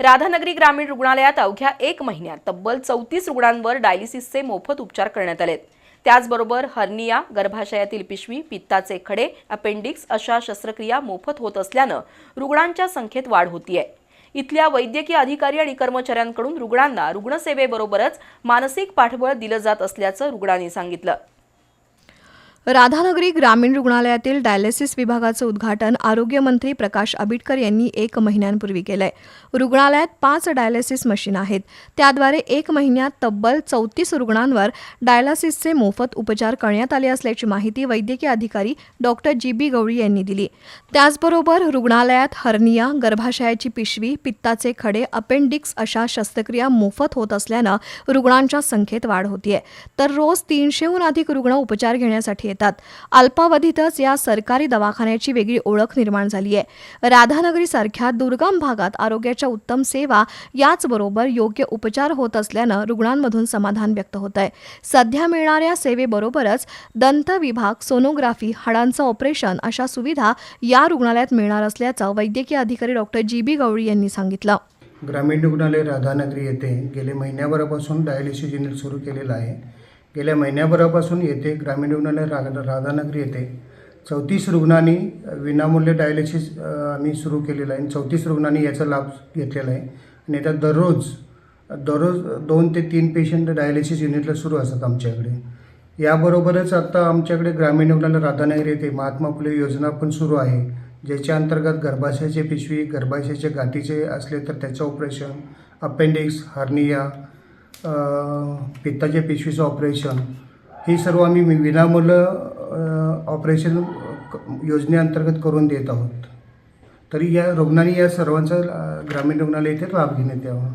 राधानगरी ग्रामीण रुग्णालयात अवघ्या एक महिन्यात तब्बल चौतीस रुग्णांवर डायलिसिसचे मोफत उपचार करण्यात आलेत. त्याचबरोबर हर्निया गर्भाशयातील पिशवी पित्ताचे खडे अपेंडिक्स अशा शस्त्रक्रिया मोफत होत असल्यानं रुग्णांच्या संख्येत वाढ होतीये. इथल्या वैद्यकीय अधिकारी आणि कर्मचाऱ्यांकडून रुग्णांना रुग्णसेवेबरोबरच मानसिक पाठबळ दिलं जात असल्याचं रुग्णांनी सांगितलं. राधानगरी ग्रामीण रुग्णालयातील डायलिसिस विभागाचं उद्घाटन आरोग्यमंत्री प्रकाश आबिटकर यांनी एक महिन्यांपूर्वी केलंय. रुग्णालयात पाच डायलिसिस मशीन आहेत. त्याद्वारे एक महिन्यात तब्बल चौतीस रुग्णांवर डायलिसिसचे मोफत उपचार करण्यात आले असल्याची माहिती वैद्यकीय अधिकारी डॉक्टर जी बी गवळी यांनी दिली. त्याचबरोबर रुग्णालयात हर्निया गर्भाशयाची पिशवी पित्ताचे खडे अपेंडिक्स अशा शस्त्रक्रिया मोफत होत असल्यानं रुग्णांच्या संख्येत वाढ होतीये. तर रोज तीनशेहून अधिक रुग्ण उपचार घेण्यासाठी येतात. अल्पावधीतच या सरकारी दवाखान्याची वेगळी ओळख निर्माण झाली आहे राधानगरी सारख्या दुर्गम भागात आरोग्याच्या उत्तम सेवा याचबरोबर योग्य उपचार होत असल्यानं रुग्णांमधून समाधान व्यक्त होत आहे सध्या मिळणाऱ्या सेवेबरोबरच दंत विभाग सोनोग्राफी हाडांचं ऑपरेशन अशा सुविधा या रुग्णालयात मिळणार असल्याचं वैद्यकीय अधिकारी डॉक्टर जी बी गवळी यांनी सांगितलं. ग्रामीण रुग्णालय राधानगरी येथे गेले महिन्याभरापासून डायलिसिस युनिट सुरू केलेलं आहे. गेल्या महिन्याभरापासून येथे ग्रामीण रुग्णालय रा राधानगरी येथे चौतीस रुग्णांनी विनामूल्य डायलिसिस आम्ही सुरू केलेलं आहे. आणि चौतीस रुग्णांनी याचा लाभ घेतलेला आहे. आणि आता दररोज दररोज दोन ते तीन पेशंट डायलिसिस युनिटला सुरू असतात आमच्याकडे. याबरोबरच आता आमच्याकडे ग्रामीण रुग्णालय राधानगरी येथे महात्मा फुले योजना पण सुरू आहे. ज्याच्या अंतर्गत गर्भाशयाचे पिशवी गर्भाशयाचे गाठीचे असले तर त्याचं ऑपरेशन अपेंडिक्स हर्निया पित्ताच्या पिशवीचं ऑपरेशन हे सर्व आम्ही विनामूल्य ऑपरेशन क- योजनेअंतर्गत करून देत आहोत. तरी या रुग्णांनी या सर्वांचा ग्रामीण रुग्णालय इथे लाभ घेण्यात यावा.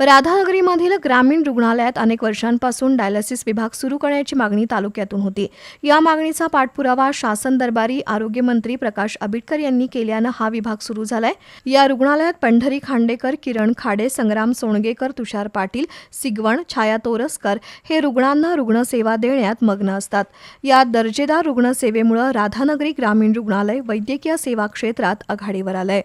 राधानगरीमधील ग्रामीण रुग्णालयात अनेक वर्षांपासून डायलिसिस विभाग सुरू करण्याची मागणी तालुक्यातून होती. या मागणीचा पाठपुरावा शासन दरबारी आरोग्यमंत्री प्रकाश आबिटकर यांनी केल्यानं हा विभाग सुरू झालाय. या रुग्णालयात पंढरी खांडेकर किरण खाडे संग्राम सोणगेकर तुषार पाटील सिगवण छाया तोरसकर हे रुग्णांना रुग्णसेवा देण्यात मग्न असतात. या दर्जेदार रुग्णसेवेमुळे राधानगरी ग्रामीण रुग्णालय वैद्यकीय सेवा क्षेत्रात आघाडीवर आलंय.